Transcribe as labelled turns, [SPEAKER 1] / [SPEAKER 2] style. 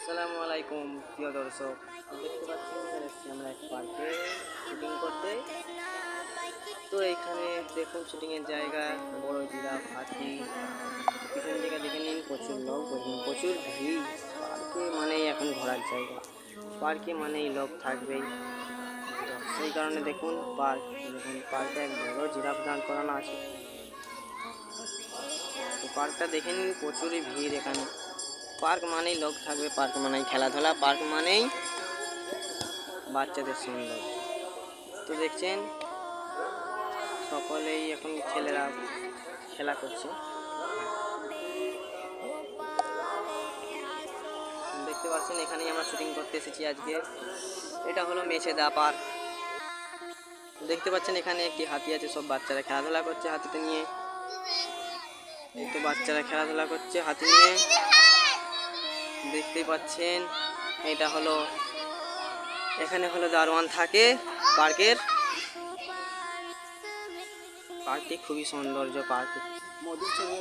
[SPEAKER 1] আসসালামু আলাইকুম, প্রিয় দর্শক। দেখতে পাচ্ছেন, এখানে এসেছি আমরা এক পার্কে শুটিং করতে। তো এইখানে দেখুন শুটিংয়ের জায়গা, বড় জিরাফ হাতি পিছন দিকে দেখে নিন, প্রচুর লোক প্রচুর ভিড়। পার্কে মানেই এখন ঘোরার জায়গা। পার্কে মানেই লোক থাকবেই। সেই কারণে দেখুন, পার্ক, দেখুন, পার্কে এক বড় জিরাফ দাঁড় করানো আছে। পার্কটা দেখে নিন, প্রচুরই ভিড় এখানে। পার্ক মানেই লোক থাকবে, পার্ক মানেই খেলাধুলা, পার্ক মানেই বাচ্চাদের সুন্দর তো দেখছেন, সকলেই এখন ছেলেরা খেলা করছে। দেখতে পাচ্ছেন, এখানেই আমরা শুটিং করতে এসেছি আজকে। এটা হলো মেছেদা পার্ক। দেখতে পাচ্ছেন, এখানে একটি হাতি আছে, সব বাচ্চারা খেলাধুলা করছে হাতিতে নিয়ে। এই তো বাচ্চারা খেলাধুলা করছে হাতি নিয়ে। দেখতেই পাচ্ছেন। এটা হলো এখানে হলো দারোয়ান থাকে পার্কের। পার্কটি খুবই সৌন্দর্য পার্ক। চলে